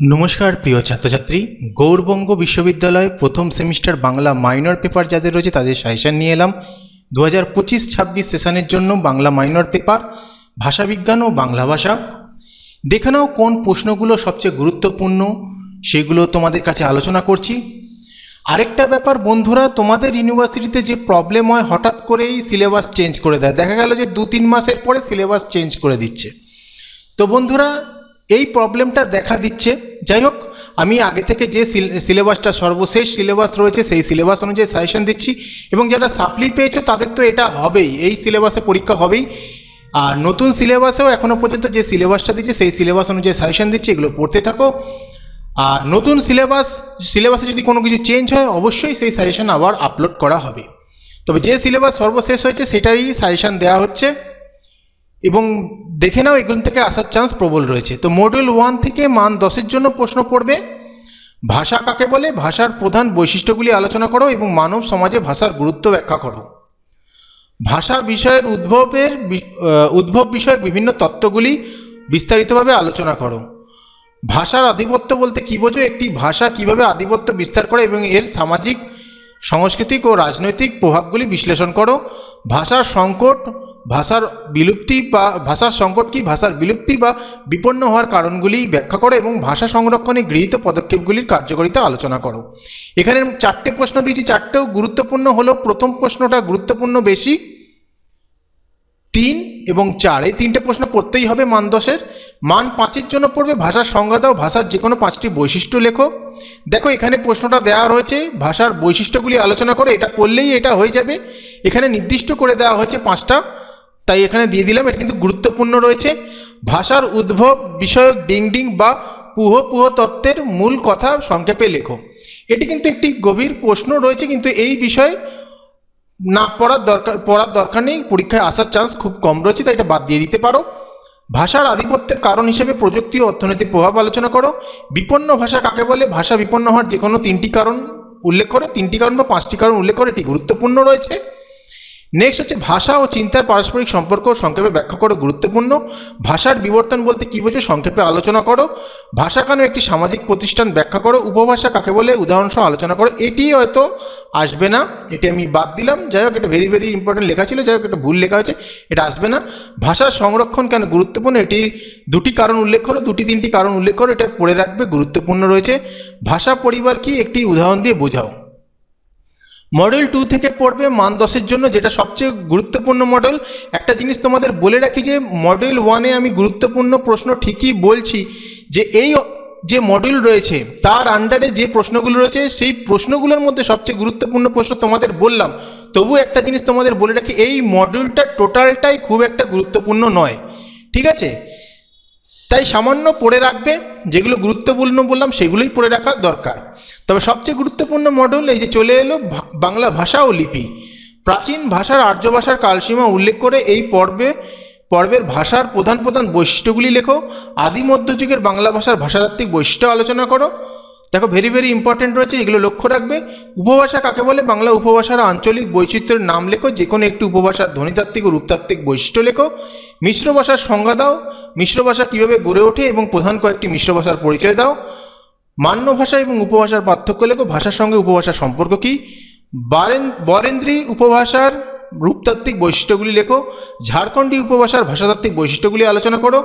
নমস্কার, প্রিয় ছাত্রছাত্রী। গৌরবঙ্গ বিশ্ববিদ্যালয় প্রথম সেমিস্টার বাংলা মাইনর পেপার যাদের রয়েছে তাদের সাজেশন নিয়ে এলাম। দু হাজার পঁচিশ ছাব্বিশ সেশনের জন্য বাংলা মাইনর পেপার, ভাষাবিজ্ঞান ও বাংলা ভাষা। দেখে নাও কোন প্রশ্নগুলো সবচেয়ে গুরুত্বপূর্ণ, সেগুলো তোমাদের কাছে আলোচনা করছি। আরেকটা ব্যাপার, বন্ধুরা, তোমাদের ইউনিভার্সিটিতে যে প্রবলেম হয়, হঠাৎ করেই সিলেবাস চেঞ্জ করে দেয়। দেখা গেল যে দু তিন মাসের পরে সিলেবাস চেঞ্জ করে দিচ্ছে। তো বন্ধুরা এই প্রবলেমটা দেখা দিচ্ছে। যাই হোক আমি আগে থেকে যে সিলেবাসটা সর্বশেষ সিলেবাস রয়েছে, সেই সিলেবাস অনুযায়ী সাজেশন দিচ্ছি এবং যারা সাপ্লি পেয়েছ, তাদের তো এটা হবেই। এই সিলেবাসে পরীক্ষা হবেই। আর নতুন সিলেবাসেও এখনও পর্যন্ত যে সিলেবাসটা দিচ্ছে সেই সিলেবাস অনুযায়ী সাজেশন দিচ্ছি, এগুলো পড়তে থাকো। আর নতুন সিলেবাস সিলেবাসে যদি কোনো কিছু চেঞ্জ হয়, অবশ্যই সেই সাজেশন আবার আপলোড করা হবে। তবে যে সিলেবাস সর্বশেষ হয়েছে সেটাই সাজেশন দেওয়া হচ্ছে। এবং দেখে নাও, এগুলো থেকে আসার চান্স প্রবল রয়েছে। তো মডিউল ওয়ান থেকে মান দশের জন্য প্রশ্ন পড়বে, ভাষা কাকে বলে? ভাষার প্রধান বৈশিষ্ট্যগুলি আলোচনা করো এবং মানব সমাজে ভাষার গুরুত্ব ব্যাখ্যা করো। ভাষা বিষয়ের উদ্ভবের উদ্ভব বিষয়ক বিভিন্ন তত্ত্বগুলি বিস্তারিতভাবে আলোচনা করো। ভাষার আধিপত্য বলতে কী বোঝো? একটি ভাষা কীভাবে আধিপত্য বিস্তার করে এবং এর সামাজিক সাংস্কৃতিক ও রাজনৈতিক প্রভাবগুলি বিশ্লেষণ করো। ভাষার সংকট, ভাষার বিলুপ্তি বা, ভাষার সংকট কি ভাষার বিলুপ্তি বা বিপন্ন হওয়ার কারণগুলি ব্যাখ্যা করো এবং ভাষা সংরক্ষণে গৃহীত পদক্ষেপগুলির কার্যকারিতা আলোচনা করো। এখানে চারটে প্রশ্ন দিয়েছি। চারটেও গুরুত্বপূর্ণ হলো। প্রথম প্রশ্নটা গুরুত্বপূর্ণ বেশি। তিন এবং চার। এই তিনটে প্রশ্ন পড়তেই হবে মান দশের মান পাঁচের জন্য পড়বে ভাষার সংজ্ঞা দাও, ভাষার যে কোনো পাঁচটি বৈশিষ্ট্য লেখো। দেখো, এখানে প্রশ্নটা দেওয়া রয়েছে, ভাষার বৈশিষ্ট্যগুলি আলোচনা করে, এটা পড়লেই এটা হয়ে যাবে। এখানে নির্দিষ্ট করে দেওয়া হয়েছে পাঁচটা, তাই এখানে দিয়ে দিলাম, এটা কিন্তু গুরুত্বপূর্ণ রয়েছে। ভাষার উদ্ভব বিষয়ক ডিং ডিং বা পুহ পুহ তত্ত্বের মূল কথা সংক্ষেপে লেখো। এটি কিন্তু একটি গভীর প্রশ্ন রয়েছে, কিন্তু এই বিষয়ে না পড়ার দরকার পড়ার দরকার নেই, পরীক্ষায় আসার চান্স খুব কম রয়েছে, তাই এটা বাদ দিয়ে দিতে পারো। ভাষার আধিপত্যের কারণ হিসেবে প্রযুক্তি ও অর্থনৈতিক প্রভাব আলোচনা করো। বিপন্ন ভাষা কাকে বলে? ভাষা বিপন্ন হওয়ার যে কোনো তিনটি কারণ উল্লেখ করো। তিনটি কারণ বা পাঁচটি কারণ উল্লেখ করো, এটি গুরুত্বপূর্ণ রয়েছে। নেক্সট হচ্ছে ভাষা ও চিন্তার পারস্পরিক সম্পর্ক সংক্ষেপে ব্যাখ্যা করো, গুরুত্বপূর্ণ। ভাষার বিবর্তন বলতে কী বোঝো? সংক্ষেপে আলোচনা করো। ভাষা কেন একটি সামাজিক প্রতিষ্ঠান ব্যাখ্যা করো? উপভাষা কাকে বলে? উদাহরণসহ আলোচনা করো। এটি হয়তো আসবে না। এটি আমি বাদ দিলাম। যাই হোক, এটা ভেরি ভেরি ইম্পর্টেন্ট লেখা ছিল। যাই হোক, এটা ভুল লেখা হয়েছে। এটা আসবে না। ভাষার সংরক্ষণ কেন গুরুত্বপূর্ণ? এটি দুটি কারণ উল্লেখ করো, দুটি তিনটি কারণ উল্লেখ করো। এটা পড়ে রাখবে, গুরুত্বপূর্ণ রয়েছে। ভাষা পরিবার কি? একটি উদাহরণ দিয়ে বোঝাও। মডেল টু থেকে পড়বে মান দশের জন্য, যেটা সবচেয়ে গুরুত্বপূর্ণ মডেল। একটা জিনিস তোমাদের বলে রাখি যে, মডেল ওয়ানে আমি গুরুত্বপূর্ণ প্রশ্ন ঠিকই বলছি যে, এই যে মডিউল রয়েছে, তার আন্ডারে যে প্রশ্নগুলো রয়েছে, সেই প্রশ্নগুলোর মধ্যে সবচেয়ে গুরুত্বপূর্ণ প্রশ্ন তোমাদের বললাম। তবু একটা জিনিস তোমাদের বলে রাখি, এই মডিউলটা টোটালটাই খুব একটা গুরুত্বপূর্ণ নয়। ঠিক আছে? তাই সামান্য পড়ে রাখবে, যেগুলো গুরুত্বপূর্ণ বললাম, সেগুলোই পড়ে রাখা দরকার। তবে সবচেয়ে গুরুত্বপূর্ণ মডেল এই যে চলে এলো বাংলা ভাষা ও লিপি। প্রাচীন ভাষার আর্য ভাষার কালসীমা উল্লেখ করে এই পর্বে, পর্বের ভাষার প্রধান প্রধান বৈশিষ্ট্যগুলি লেখো। আদি মধ্যযুগের বাংলা ভাষার ভাষাতাত্ত্বিক বৈশিষ্ট্য আলোচনা করো। দেখো ভেরি ভেরি ইম্পর্টেন্ট রয়েছে, এগুলো লক্ষ্য রাখবে। উপভাষা কাকে বলে? বাংলা উপভাষার আঞ্চলিক বৈচিত্র্যের নাম লেখো, যে কোনো একটি উপভাষার ধ্বনিতাত্ত্বিক ও রূপতাত্ত্বিক বৈশিষ্ট্য লেখো। মিশ্র ভাষার সংজ্ঞা দাও, মিশ্র ভাষা কীভাবে গড়ে ওঠে এবং প্রধান কয়েকটি মিশ্র ভাষার পরিচয় দাও। মান্য ভাষা এবং উপভাষার পার্থক্য লেখো, ভাষার সঙ্গে উপভাষার সম্পর্ক কী? বারেন, বরেন্দ্রী উপভাষার রূপতাত্ত্বিক বৈশিষ্ট্যগুলি লেখো, ঝাড়খণ্ডী উপভাষার ভাষাতাত্ত্বিক বৈশিষ্ট্যগুলি আলোচনা করো,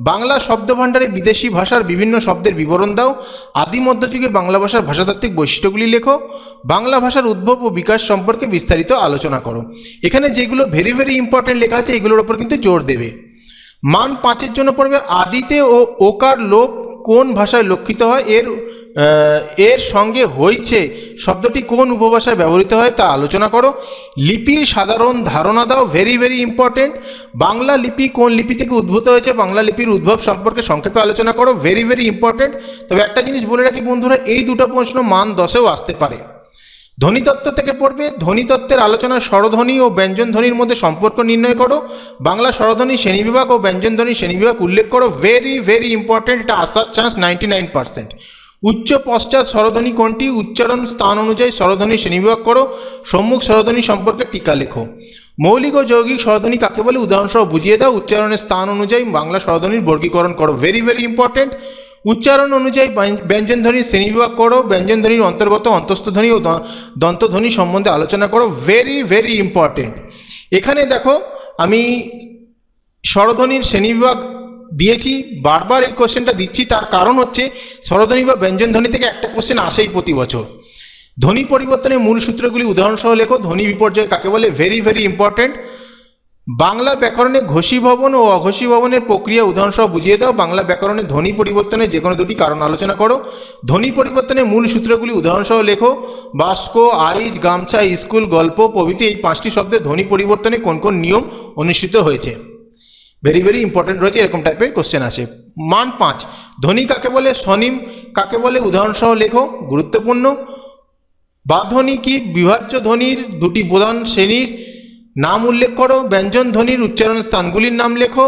বাংলা শব্দভাণ্ডারে বিদেশি ভাষার বিভিন্ন শব্দের বিবরণ দাও, আদি মধ্যযুগে বাংলা ভাষার ভাষাতাত্ত্বিক বৈশিষ্ট্যগুলি লেখো, বাংলা ভাষার উদ্ভব ও বিকাশ সম্পর্কে বিস্তারিত আলোচনা করো। এখানে যেগুলো ভেরি ভেরি ইম্পর্টেন্ট লেখা আছে, এগুলোর ওপর কিন্তু জোর দেবে। মান পাঁচের জন্য পড়বে, আদিতে ও ওকার লোপ কোন ভাষায় লক্ষিত হয়, এর এর সঙ্গে হইছে শব্দটি কোন উপভাষায় ব্যবহৃত হয় তা আলোচনা করো। লিপির সাধারণ ধারণা দাও ভেরি ভেরি ইম্পর্টেন্ট বাংলা লিপি কোন লিপি থেকে উদ্ভূত হয়েছে? বাংলা লিপির উদ্ভব সম্পর্কে সংক্ষেপে আলোচনা করো ভেরি ভেরি ইম্পর্টেন্ট তবে একটা জিনিস বলে রাখি বন্ধুরা, এই দুটো প্রশ্ন মান দশেও আসতে পারে। ধ্বনিতত্ত্ব থেকে পড়বে, ধ্বনিতত্ত্বের আলোচনা স্বরধ্বনি ও ব্যঞ্জনধ্বনির মধ্যে সম্পর্ক নির্ণয় করো। বাংলা স্বরধ্বনি শ্রেণীবিভাগ ও ব্যঞ্জনধ্বনি শ্রেণীবিভাগ উল্লেখ করো ভেরি ভেরি ইম্পর্টেন্ট এটা আসার চান্স নাইনটি নাইন পার্সেন্ট উচ্চ পশ্চাৎ স্বরধ্বনি কোনটি? উচ্চারণ স্থান অনুযায়ী স্বরধ্বনি শ্রেণীবিভাগ করো। সম্মুখ স্বরধ্বনি সম্পর্কে টিকা লেখো। মৌলিক ও যৌগিক স্বরধ্বনি কাকে বলে? উদাহরণসহ বুঝিয়ে দাও। উচ্চারণের স্থান অনুযায়ী বাংলা স্বরধ্বনির বর্গীকরণ করো। ভেরি ভেরি ইম্পর্টেন্ট উচ্চারণ অনুযায়ী ব্যঞ্জ- ব্যঞ্জনধ্বনির শ্রেণীবিভাগ করো। ব্যঞ্জনধ্বনির অন্তর্গত অন্তস্থধ্বনি ও দন্তধ্বনি সম্বন্ধে আলোচনা করো। ভেরি ভেরি ইম্পর্টেন্ট এখানে দেখো, আমি স্বরধ্বনির শ্রেণীবিভাগ দিয়েছি, বারবার এই কোশ্চেনটা দিচ্ছি, তার কারণ হচ্ছে স্বরধ্বনি বা ব্যঞ্জনধ্বনি থেকে একটা কোশ্চেন আসেই প্রতি বছর। ধ্বনি পরিবর্তনের মূল সূত্রগুলি উদাহরণসহ লেখো, ধ্বনি বিপর্যয় কাকে বলে? ভেরি ভেরি ইম্পর্টেন্ট বাংলা ব্যাকরণে ঘোষীভবন ও অঘোষীভবনের প্রক্রিয়া উদাহরণসহ বুঝিয়ে দাও। বাংলা ব্যাকরণে ধ্বনি পরিবর্তনের যে কোনো দুটি কারণ আলোচনা করো। ধ্বনি পরিবর্তনের মূল সূত্রগুলি উদাহরণসহ লেখো, বাস্ক আইস গামছা, স্কুল, গল্প, প্রভৃতি এই পাঁচটি শব্দের ধ্বনি পরিবর্তনে কোন কোন নিয়ম অনুষ্ঠিত হয়েছে? ভেরি ভেরি ইম্পর্টেন্ট রয়েছে, এরকম টাইপের কোশ্চেন আছে মান পাঁচ ধ্বনি কাকে বলে? স্বনিম কাকে বলে? উদাহরণসহ লেখো, গুরুত্বপূর্ণ। বাধ্বনি কি? বিভাজ্য ধ্বনির দুটি প্রধান শ্রেণির নাম উল্লেখ করো, ব্যঞ্জন ধ্বনির উচ্চারণ স্থানগুলির নাম লেখো।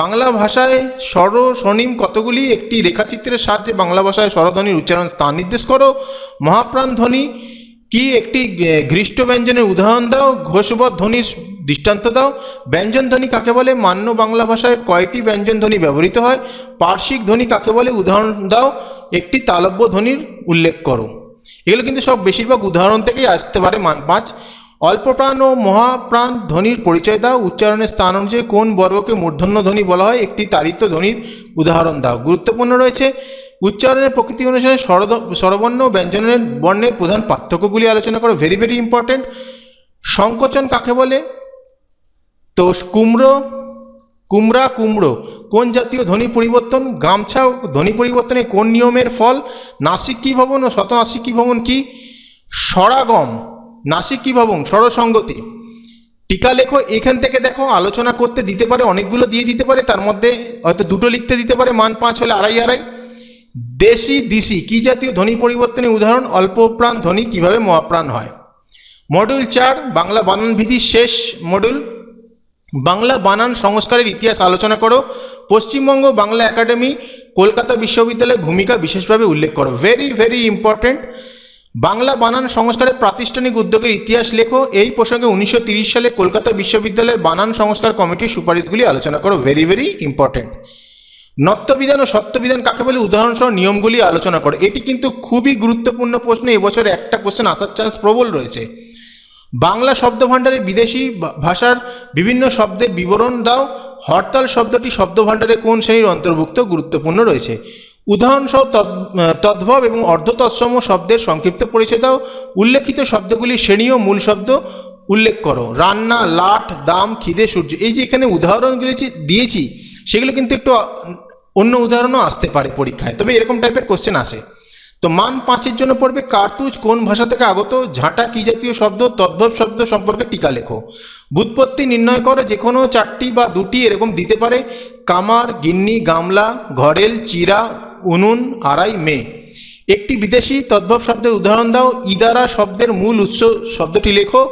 বাংলা ভাষায় স্বর, স্বনিম কতগুলি? একটি রেখাচিত্রের সাহায্যে বাংলা ভাষায় স্বরধ্বনির উচ্চারণ স্থান নির্দেশ করো। মহাপ্রাণ ধ্বনি কি? একটি ঘৃষ্ট ব্যঞ্জনের উদাহরণ দাও, ঘোষবধ ধ্বনির দৃষ্টান্ত দাও। ব্যঞ্জন ধ্বনি কাকে বলে? মান্য বাংলা ভাষায় কয়টি ব্যঞ্জন ধ্বনি ব্যবহৃত হয়? পার্শ্বিক ধ্বনি কাকে বলে? উদাহরণ দাও। একটি তালব্য ধ্বনির উল্লেখ করো। এগুলো কিন্তু সব বেশিরভাগ উদাহরণ থেকেই আসতে পারে পাঁচ। অল্পপ্রাণ ও মহাপ্রাণ ধ্বনির পরিচয় দাও। উচ্চারণের স্থান অনুযায়ী কোন বর্গকে মূর্ধন্য ধ্বনি বলা হয়? একটি তারিত ধ্বনির উদাহরণ দাও। গুরুত্বপূর্ণ রয়েছে, উচ্চারণের প্রকৃতি অনুসারে স্বরবর্ণ ব্যঞ্জনের বর্ণের প্রধান পার্থক্যগুলি আলোচনা করো। ভেরি ভেরি ইম্পর্টেন্ট সংকোচন কাকে বলে? তো কুমড়ো, কুমড়া, কুমড়ো, কোন জাতীয় ধ্বনি পরিবর্তন? গামছা, ধ্বনি পরিবর্তনে কোন নিয়মের ফল? নাসিক ভবন ও শতনাসিক ভবন কি? স্বরাগম নাসিক ভবন, স্বরসঙ্গতি। টিকা লেখো, এখান থেকে দেখো, আলোচনা করতে দিতে পারে, অনেকগুলো দিয়ে দিতে পারে, তার মধ্যে হয়তো দুটো লিখতে দিতে পারে, মান পাঁচ হলে আড়াই আড়াই। দেশি, দিশি, কি জাতীয় ধ্বনি পরিবর্তনের উদাহরণ? অল্পপ্রাণ ধ্বনি, কীভাবে মহাপ্রাণ হয়? মডিউল চার, বাংলা বানান বিধির শেষ মডিউল বাংলা বানান সংস্কারের ইতিহাস আলোচনা করো। পশ্চিমবঙ্গ বাংলা একাডেমি, কলকাতা বিশ্ববিদ্যালয়ের ভূমিকা বিশেষভাবে উল্লেখ করো। ভেরি ভেরি ইম্পর্ট্যান্ট বাংলা বানান সংস্কারের প্রাতিষ্ঠানিক উদ্যোগের ইতিহাস লেখো। এই প্রসঙ্গে উনিশশো সালে কলকাতা বিশ্ববিদ্যালয়ের বানান সংস্কার কমিটির সুপারিশগুলি আলোচনা করো। ভেরি ভেরি ইম্পর্ট্যান্ট নত্যবিধান ও সত্যবিধান কাকে বলে? উদাহরণসহ নিয়মগুলি আলোচনা করো। এটি কিন্তু খুবই গুরুত্বপূর্ণ প্রশ্ন। এবছর একটা কোশ্চেন আসার চান্স প্রবল রয়েছে। বাংলা শব্দভাণ্ডারে বিদেশি ভাষার বিভিন্ন শব্দের বিবরণ দাও। হরতাল শব্দটি শব্দভাণ্ডারে কোন শ্রেণির অন্তর্ভুক্ত গুরুত্বপূর্ণ রয়েছে? উদাহরণসহ তদ- তদ্ভব এবং অর্ধ তৎসম শব্দের সংক্ষিপ্ত পরিচয় দাও। উল্লেখিত শব্দগুলির শ্রেণি ও মূল শব্দ উল্লেখ করো। রান্না, লাট, দাম, খিদে, সূর্য এই যে এখানে উদাহরণগুলি দিয়েছি, সেগুলো কিন্তু একটু অন্য উদাহরণও আসতে পারে পরীক্ষায়। তবে এরকম টাইপের কোশ্চেন আসে। তো মান পাঁচের জন্য পড়বে কার্তুজ কোন ভাষা থেকে আগত? ঝাঁটা কি জাতীয় শব্দ? তদ্ভব শব্দ সম্পর্কে টিকা লেখো। বুৎপত্তি নির্ণয় করো যে কোনো চারটি বা দুটি এরকম দিতে পারে। কামার, গিন্নি, গামলা, ঘরেল, চিরা, উনুন, আড়াই, মে। একটি বিদেশি তদ্ভব শব্দের উদাহরণ দাও। ইদারা শব্দের মূল উৎস শব্দটি লেখো।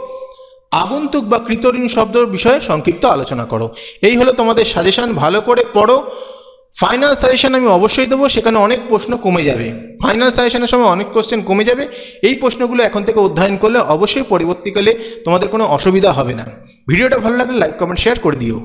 আগন্তুক বা কৃতঋণ শব্দের বিষয়ে সংক্ষিপ্ত আলোচনা করো। এই হলো তোমাদের সাজেশন ভালো করে পড়ো। ফাইনাল সাজেশন আমি অবশ্যই দেবো, সেখানে অনেক প্রশ্ন কমে যাবে। ফাইনাল সাজেশনের সময় অনেক কোশ্চেন কমে যাবে। এই প্রশ্নগুলো এখন থেকে অধ্যয়ন করলে অবশ্যই পরবর্তীকালে তোমাদের কোনো অসুবিধা হবে না। ভিডিওটা ভালো লাগলে লাইক কমেন্ট শেয়ার করে দিও।